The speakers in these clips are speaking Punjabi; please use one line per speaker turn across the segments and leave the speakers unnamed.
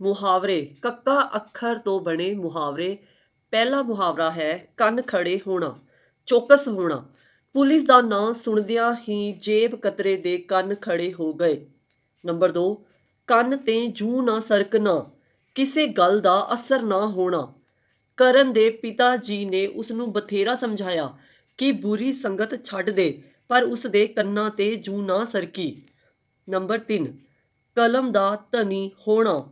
ਮੁਹਾਵਰੇ, ਕੱਕਾ ਅੱਖਰ ਤੋਂ ਬਣੇ ਮੁਹਾਵਰੇ, ਪਹਿਲਾ ਮੁਹਾਵਰਾ ਹੈ ਕੰਨ ਖੜੇ ਹੋਣਾ, ਚੌਕਸ ਹੋਣਾ। ਪੁਲਿਸ ਦਾ ਨਾਂ ਸੁਣਦਿਆਂ ਹੀ ਜੇਬ ਕਤਰੇ ਦੇ ਕੰਨ ਖੜੇ ਹੋ ਗਏ। ਨੰਬਰ 2 ਕੰਨ ਤੇ ਜੂ ਨਾ ਸਰਕਣਾ, ਕਿਸੇ ਗੱਲ ਦਾ ਅਸਰ ਨਾ ਹੋਣਾ। ਕਰਨ ਦੇ ਪਿਤਾ ਜੀ ਨੇ ਉਸ ਨੂੰ ਬਥੇਰਾ ਸਮਝਾਇਆ ਕਿ ਬੁਰੀ ਸੰਗਤ ਛੱਡ ਦੇ, ਪਰ ਉਸ ਦੇ ਕੰਨਾਂ ਤੇ ਜੂ ਨਾ ਸਰਕੀ। ਨੰਬਰ 3 ਕਲਮ ਦਾ ਧਨੀ ਹੋਣਾ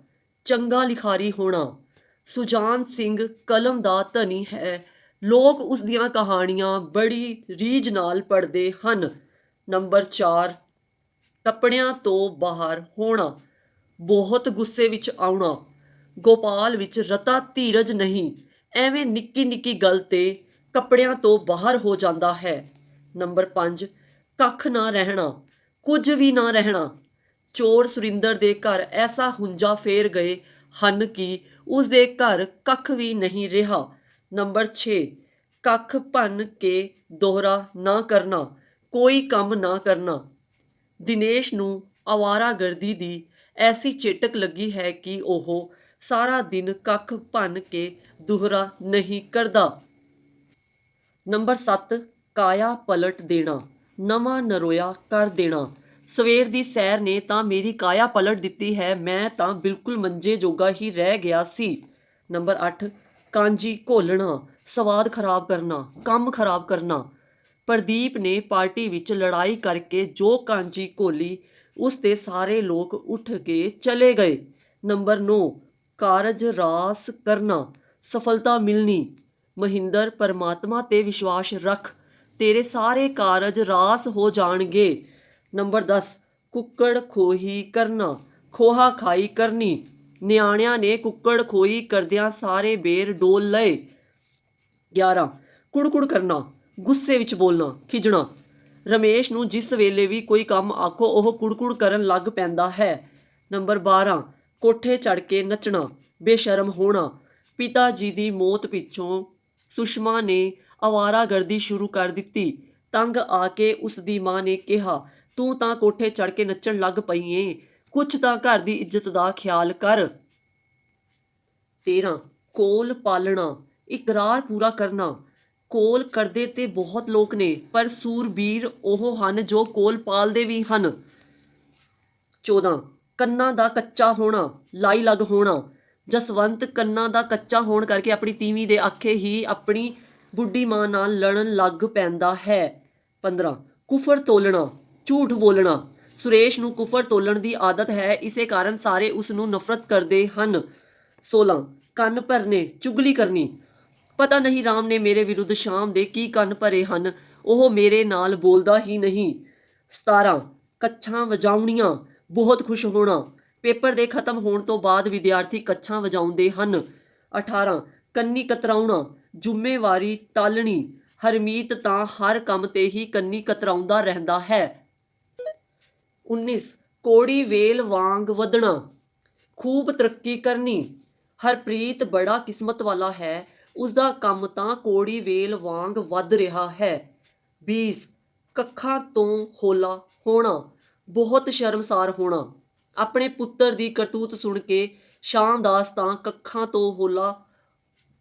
ਚੰਗਾ ਲਿਖਾਰੀ ਹੋਣਾ। ਸੁਜਾਨ ਸਿੰਘ ਕਲਮ ਦਾ ਧਨੀ ਹੈ। ਲੋਕ ਉਸ ਦੀਆਂ ਕਹਾਣੀਆਂ ਬੜੀ ਰੀਝ ਨਾਲ ਪੜ੍ਹਦੇ ਹਨ। ਨੰਬਰ 4 ਕੱਪੜਿਆਂ ਤੋਂ ਬਾਹਰ ਹੋਣਾ। ਬਹੁਤ ਗੁੱਸੇ ਵਿੱਚ ਆਉਣਾ। ਗੋਪਾਲ ਵਿੱਚ ਰਤਾ ਧੀਰਜ ਨਹੀਂ। ਐਵੇਂ ਨਿੱਕੀ ਨਿੱਕੀ ਗੱਲ ਤੇ ਕੱਪੜਿਆਂ ਤੋਂ ਬਾਹਰ ਹੋ ਜਾਂਦਾ ਹੈ। ਨੰਬਰ 5 ਕੱਖ ਨਾ ਰਹਿਣਾ। ਕੁਝ ਵੀ ਨਾ ਰਹਿਣਾ। ਚੋਰ ਸੁਰਿੰਦਰ ਦੇ ਘਰ ਐਸਾ ਹੁੰਜਾ ਫੇਰ ਗਏ ਹਨ ਕਿ ਉਸ ਦੇ ਘਰ ਕੱਖ ਵੀ ਨਹੀਂ ਰਿਹਾ। ਨੰਬਰ 6 ਕੱਖ ਭੰਨ ਕੇ ਦੋਹਰਾ ਨਾ ਕਰਨਾ, ਕੋਈ ਕੰਮ ਨਾ ਕਰਨਾ। ਦਿਨੇਸ਼ ਨੂੰ ਆਵਾਰਾਗਰਦੀ ਦੀ ਐਸੀ ਚੇਟਕ ਲੱਗੀ ਹੈ ਕਿ ਉਹ ਸਾਰਾ ਦਿਨ ਕੱਖ ਭੰਨ ਕੇ ਦੁਹਰਾ ਨਹੀਂ ਕਰਦਾ। ਨੰਬਰ 7 ਕਾਇਆ ਪਲਟ ਦੇਣਾ, ਨਵਾਂ ਨਰੋਇਆ ਕਰ ਦੇਣਾ। ਸਵੇਰ ਦੀ ਸੈਰ ਨੇ ਤਾਂ ਮੇਰੀ ਕਾਇਆ ਪਲਟ ਦਿੱਤੀ ਹੈ, ਮੈਂ ਤਾਂ ਬਿਲਕੁਲ ਮੰਜੇ ਜੋਗਾ ਹੀ ਰਹਿ ਗਿਆ ਸੀ। ਨੰਬਰ 8 ਕਾਂਜੀ ਘੋਲਣਾ, ਸਵਾਦ ਖਰਾਬ ਕਰਨਾ, ਕੰਮ ਖਰਾਬ ਕਰਨਾ। ਪ੍ਰਦੀਪ ਨੇ ਪਾਰਟੀ ਵਿੱਚ ਲੜਾਈ ਕਰਕੇ ਜੋ ਕਾਂਜੀ ਘੋਲੀ, ਉਸ ਤੇ ਸਾਰੇ ਲੋਕ ਉੱਠ ਕੇ ਚਲੇ ਗਏ। ਨੰਬਰ 9 ਕਾਰਜ ਰਾਸ ਕਰਨਾ, ਸਫਲਤਾ ਮਿਲਣੀ। ਮਹਿੰਦਰ, ਪਰਮਾਤਮਾ ਤੇ ਵਿਸ਼ਵਾਸ ਰੱਖ, ਤੇਰੇ ਸਾਰੇ ਕਾਰਜ ਰਾਸ ਹੋ ਜਾਣਗੇ। ਨੰਬਰ 10 ਕੁੱਕੜ ਖੋਹੀ ਕਰਨਾ। ਖੋਹਾ ਖਾਈ ਕਰਨੀ। ਨਿਆਣਿਆਂ ਨੇ ਕੁੱਕੜ ਖੋਹੀ ਕਰਦਿਆਂ ਸਾਰੇ ਬੇਰ ਡੋਲ ਲਏ। 11 ਕੁੜਕੁੜ ਕਰਨਾ। ਗੁੱਸੇ ਵਿੱਚ ਬੋਲਣਾ, ਖਿਜਣਾ। ਰਮੇਸ਼ ਨੂੰ ਜਿਸ ਵੇਲੇ ਵੀ ਕੋਈ ਕੰਮ ਆਖੋ, ਉਹ ਕੁੜਕੁੜ ਕਰਨ ਲੱਗ ਪੈਂਦਾ ਹੈ। ਨੰਬਰ 12 ਕੋਠੇ ਚੜ ਕੇ ਨੱਚਣਾ, ਬੇਸ਼ਰਮ ਹੋਣਾ। ਪਿਤਾ ਜੀ ਦੀ ਮੌਤ ਪਿੱਛੋਂ ਸੁਸ਼ਮਾ ਨੇ ਆਵਾਰਾਗਰਦੀ ਸ਼ੁਰੂ ਕਰ ਦਿੱਤੀ। ਤੰਗ ਆ ਕੇ ਉਸ ਦੀ ਮਾਂ ਨੇ ਕਿਹਾ ਤੂੰ ਤਾਂ ਕੋਠੇ ਚੜ ਕੇ ਨੱਚਣ ਲੱਗ ਪਈ ਏ। ਕੁਛ ਤਾਂ ਘਰ ਦੀ ਇੱਜ਼ਤ ਦਾ ਖਿਆਲ ਕਰ। 13 ਕੋਲ ਪਾਲਣਾ, ਇਕਰਾਰ ਪੂਰਾ ਕਰਨਾ। ਕੋਲ ਕਰਦੇ ਤੇ ਬਹੁਤ ਲੋਕ ਨੇ, ਪਰ ਸੂਰਬੀਰ ਉਹ ਹਨ ਜੋ ਕੋਲ ਪਾਲਦੇ ਵੀ ਹਨ। 14 ਕੰਨਾਂ ਦਾ ਕੱਚਾ ਹੋਣਾ, ਲਾਈ ਲੱਗ ਹੋਣਾ। ਜਸਵੰਤ ਕੰਨਾਂ ਦਾ ਕੱਚਾ ਹੋਣ ਕਰਕੇ ਆਪਣੀ ਤੀਵੀਂ ਦੇ ਆਖੇ ਹੀ ਆਪਣੀ ਬੁੱਢੀ ਮਾਂ ਨਾਲ ਲੜਨ ਲੱਗ ਪੈਂਦਾ ਹੈ। 15 ਕੁਫਰ ਤੋਲਣਾ। ਝੂਠ ਬੋਲਣਾ। ਸੁਰੇਸ਼ ਨੂੰ ਕੁਫਰ ਤੋਲਣ ਦੀ ਆਦਤ ਹੈ, ਇਸੇ ਕਾਰਨ ਸਾਰੇ ਉਸ ਨੂੰ ਨਫ਼ਰਤ ਕਰਦੇ ਹਨ। 16 ਕੰਨ ਭਰਨੇ, ਚੁਗਲੀ ਕਰਨੀ। ਪਤਾ ਨਹੀਂ ਰਾਮ ਨੇ ਮੇਰੇ ਵਿਰੁੱਧ ਸ਼ਾਮ ਦੇ ਕੀ ਕੰਨ ਭਰੇ ਹਨ, ਉਹ ਮੇਰੇ ਨਾਲ ਬੋਲਦਾ ਹੀ ਨਹੀਂ। 17 ਕੱਛਾਂ ਵਜਾਉਣੀਆਂ, ਬਹੁਤ ਖੁਸ਼ ਹੋਣਾ। ਪੇਪਰ ਦੇ ਖਤਮ ਹੋਣ ਤੋਂ ਬਾਅਦ ਵਿਦਿਆਰਥੀ ਕੱਛਾਂ ਵਜਾਉਂਦੇ ਹਨ। 18 ਕੰਨੀ ਕਤਰਾਉਣਾ, ਜ਼ਿੰਮੇਵਾਰੀ ਟਾਲਣੀ। ਹਰਮੀਤ ਤਾਂ ਹਰ ਕੰਮ ਤੇ ਹੀ ਕੰਨੀ ਕਤਰਾਉਂਦਾ ਰਹਿੰਦਾ ਹੈ। 19 ਕੋੜੀ ਵੇਲ ਵਾਂਗ ਵਧਣਾ। ਖੂਬ ਤਰੱਕੀ ਕਰਨੀ। ਹਰਪ੍ਰੀਤ ਬੜਾ ਕਿਸਮਤ ਵਾਲਾ ਹੈ। ਉਸ ਦਾ ਕੰਮ ਤਾਂ ਕੋੜੀ ਵੇਲ ਵਾਂਗ ਵੱਧ ਰਿਹਾ ਹੈ। 20 ਕੱਖਾਂ ਤੋਂ ਹੋਲਾ ਹੋਣਾ। ਬਹੁਤ ਸ਼ਰਮਸਾਰ ਹੋਣਾ। ਆਪਣੇ ਪੁੱਤਰ ਦੀ ਕਰਤੂਤ ਸੁਣ ਕੇ ਸ਼ਾਮਦਾਸ ਤਾਂ ਕੱਖਾਂ ਤੋਂ ਹੋਲਾ,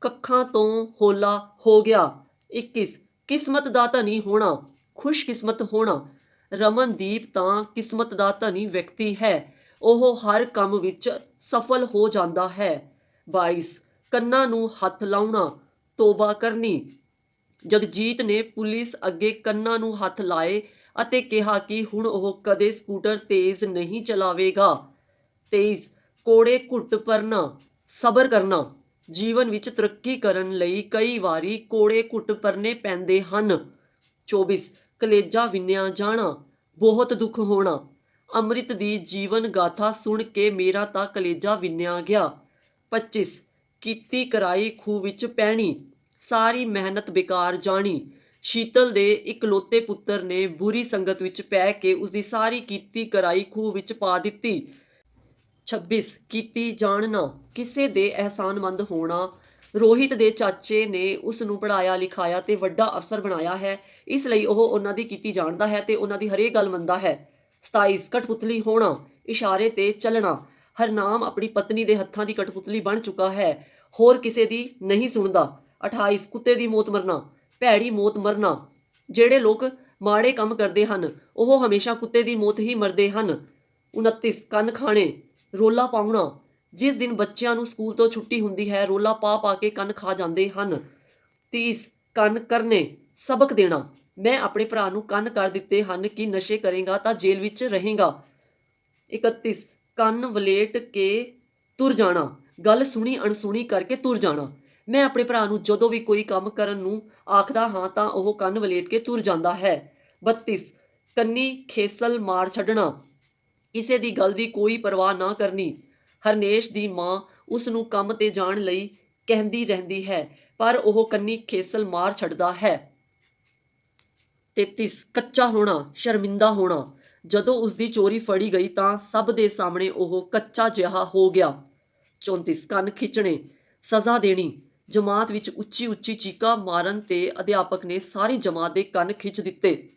ਕੱਖਾਂ ਤੋਂ ਹੋਲਾ ਹੋ ਗਿਆ। 21 ਕਿਸਮਤ ਦਾ ਧਨੀ ਹੋਣਾ। ਖੁਸ਼ਕਿਸਮਤ ਹੋਣਾ। ਰਮਨਦੀਪ ਤਾਂ ਕਿਸਮਤ ਦਾ ਧਨੀ ਵਿਅਕਤੀ ਹੈ। ਉਹ ਹਰ ਕੰਮ ਵਿੱਚ ਸਫਲ ਹੋ ਜਾਂਦਾ ਹੈ। 22 ਕੰਨਾਂ ਨੂੰ ਹੱਥ ਲਾਉਣਾ, ਤੋਬਾ ਕਰਨੀ। ਜਗਜੀਤ ਨੇ ਪੁਲਿਸ ਅੱਗੇ ਕੰਨਾਂ ਨੂੰ ਹੱਥ ਲਾਏ ਅਤੇ ਕਿਹਾ ਕਿ ਹੁਣ ਉਹ ਕਦੇ ਸਕੂਟਰ ਤੇਜ਼ ਨਹੀਂ ਚਲਾਵੇਗਾ। 23 ਕੋੜੇ ਘੁੱਟ ਪਰਨਾ, ਸਬਰ ਕਰਨਾ। ਜੀਵਨ ਵਿੱਚ ਤਰੱਕੀ ਕਰਨ ਲਈ ਕਈ ਵਾਰੀ ਕੋੜੇ ਘੁੱਟ ਪਰਨੇ ਪੈਂਦੇ ਹਨ। 24 ਕਲੇਜਾ ਵਿੰਨਿਆ ਜਾਣਾ, ਬਹੁਤ ਦੁੱਖ ਹੋਣਾ। ਅੰਮ੍ਰਿਤ ਦੀ ਜੀਵਨ ਗਾਥਾ ਸੁਣ ਕੇ ਮੇਰਾ ਤਾਂ ਕਲੇਜਾ ਵਿੰਨਿਆ ਗਿਆ। 25 ਕੀਤੀ ਕਰਾਈ ਖੂਹ ਵਿੱਚ ਪੈਣੀ। ਸਾਰੀ ਮਿਹਨਤ ਬੇਕਾਰ ਜਾਣੀ। ਸ਼ੀਤਲ ਦੇ ਇਕਲੌਤੇ ਪੁੱਤਰ ਨੇ ਬੁਰੀ ਸੰਗਤ ਵਿੱਚ ਪੈ ਕੇ ਉਸ ਦੀ ਸਾਰੀ ਕੀਤੀ ਕਰਾਈ ਖੂਹ ਵਿੱਚ ਪਾ ਦਿੱਤੀ। 26 ਕੀਤੀ ਜਾਣਨਾ ਕਿਸੇ ਦੇ ਅਹਿਸਾਨਮੰਦ ਹੋਣਾ ਰੋਹਿਤ ਦੇ ਚਾਚੇ ਨੇ ਉਸ ਨੂੰ ਪੜਾਇਆ ਲਿਖਾਇਆ ਤੇ ਵੱਡਾ ਅਫਸਰ ਬਣਾਇਆ ਹੈ। ਇਸ ਲਈ ਉਹ ਉਹਨਾਂ ਦੀ ਕੀਤੀ ਜਾਣਦਾ ਹੈ ਤੇ ਉਹਨਾਂ ਦੀ ਹਰੇਕ ਗੱਲ ਮੰਨਦਾ ਹੈ। 27 ਕਠਪੁਤਲੀ ਹੋਣਾ, ਇਸ਼ਾਰੇ ਤੇ ਚੱਲਣਾ। ਹਰਨਾਮ ਆਪਣੀ ਪਤਨੀ ਦੇ ਹੱਥਾਂ ਦੀ ਕਠਪੁਤਲੀ ਬਣ ਚੁੱਕਾ ਹੈ। ਹੋਰ ਕਿਸੇ ਦੀ ਨਹੀਂ ਸੁਣਦਾ। 28 ਕੁੱਤੇ ਦੀ ਮੌਤ ਮਰਨਾ, ਭੈੜੀ ਮੌਤ ਮਰਨਾ। ਜਿਹੜੇ ਲੋਕ ਮਾੜੇ ਕੰਮ ਕਰਦੇ ਹਨ, ਉਹ ਹਮੇਸ਼ਾ ਕੁੱਤੇ ਦੀ ਮੌਤ ਹੀ ਮਰਦੇ ਹਨ। 29 ਕੰਨ ਖਾਣੇ, ਰੋਲਾ ਪਾਉਣਾ। ਜਿਸ ਦਿਨ ਬੱਚਿਆਂ ਨੂੰ ਸਕੂਲ ਤੋਂ ਛੁੱਟੀ ਹੁੰਦੀ ਹੈ, ਰੋਲਾ ਪਾ ਪਾ ਕੇ ਕੰਨ ਖਾ ਜਾਂਦੇ ਹਨ। ਤੀਸ, ਕੰਨ ਕਰਨੇ, ਸਬਕ ਦੇਣਾ। ਮੈਂ ਆਪਣੇ ਭਰਾ ਨੂੰ ਕੰਨ ਕਰ ਦਿੱਤੇ ਹਨ ਕਿ ਨਸ਼ੇ ਕਰੇਗਾ ਤਾਂ ਜੇਲ੍ਹ ਵਿੱਚ ਰਹੇਗਾ। 31 ਕੰਨ ਵਲੇਟ ਕੇ ਤੁਰ ਜਾਣਾ। ਗੱਲ ਸੁਣੀ ਅਣਸੁਣੀ ਕਰਕੇ ਤੁਰ ਜਾਣਾ। ਮੈਂ ਆਪਣੇ ਭਰਾ ਨੂੰ ਜਦੋਂ ਵੀ ਕੋਈ ਕੰਮ ਕਰਨ ਨੂੰ ਆਖਦਾ ਹਾਂ ਤਾਂ ਉਹ ਕੰਨ ਵਲੇਟ ਕੇ ਤੁਰ ਜਾਂਦਾ ਹੈ। 32 ਕੰਨੀ ਖੇਸਲ ਮਾਰ ਛੱਡਣਾ। ਕਿਸੇ ਦੀ ਗੱਲ ਦੀ ਕੋਈ ਪਰਵਾਹ ਨਾ ਕਰਨੀ। ਹਰਨੇਸ਼ ਦੀ ਮਾਂ ਉਸ ਨੂੰ ਕੰਮ ਤੇ ਜਾਣ ਲਈ ਕਹਿੰਦੀ ਰਹਿੰਦੀ ਹੈ, ਪਰ ਉਹ ਕੰਨੀ ਖੇਸਲ ਮਾਰ ਛੱਡਦਾ ਹੈ। 33 ਕੱਚਾ ਹੋਣਾ, ਸ਼ਰਮਿੰਦਾ ਹੋਣਾ। ਜਦੋਂ ਉਸ ਦੀ ਚੋਰੀ ਫੜੀ ਗਈ ਤਾਂ ਸਭ ਦੇ ਸਾਹਮਣੇ ਉਹ ਕੱਚਾ ਜਿਹਾ ਹੋ ਗਿਆ। 34 ਕੰਨ ਖਿੱਚਣੇ, ਸਜ਼ਾ ਦੇਣੀ। ਜਮਾਤ ਵਿੱਚ ਉੱਚੀ ਉੱਚੀ ਚੀਕਾਂ ਮਾਰਨ ਤੇ ਅਧਿਆਪਕ ਨੇ ਸਾਰੀ ਜਮਾਤ ਦੇ ਕੰਨ ਖਿੱਚ ਦਿੱਤੇ।